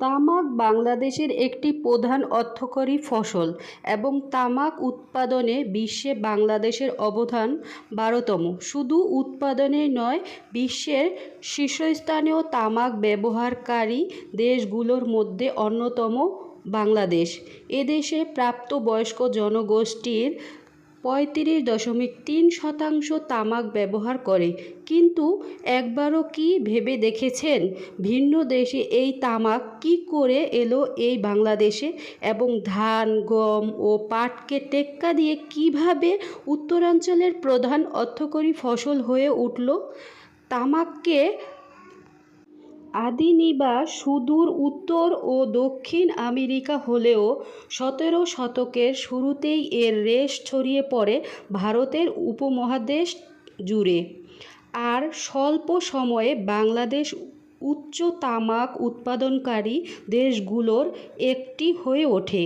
তামাক বাংলাদেশের একটি প্রধান অর্থকরী ফসল এবং তামাক উৎপাদনে বিশ্বে বাংলাদেশের অবদান বারোতম। শুধু উৎপাদনেই নয়, বিশ্বের শীর্ষস্থানীয় তামাক ব্যবহারকারী দেশগুলোর মধ্যে অন্যতম বাংলাদেশ। এদেশে প্রাপ্তবয়স্ক জনগোষ্ঠীর পঁয়ত্রিশ দশমিক তিন শতাংশ তামাক ব্যবহার করে। কিন্তু একবারও কি ভেবে দেখেছেন ভিন্ন দেশে এই তামাক কী করে এলো এই বাংলাদেশে? এবং ধান, গম ও পাটকে টেক্কা দিয়ে কীভাবে উত্তরাঞ্চলের প্রধান অর্থকরী ফসল হয়ে উঠল? তামাককে আদি নিবাস সুদূর উত্তর ও দক্ষিণ আমেরিকা হলেও সতেরো শতকের শুরুতেই এর রেশ ছড়িয়ে পড়ে ভারতের উপমহাদেশ জুড়ে। আর স্বল্প সময়ে বাংলাদেশ উচ্চ তামাক উৎপাদনকারী দেশগুলোর একটি হয়ে ওঠে।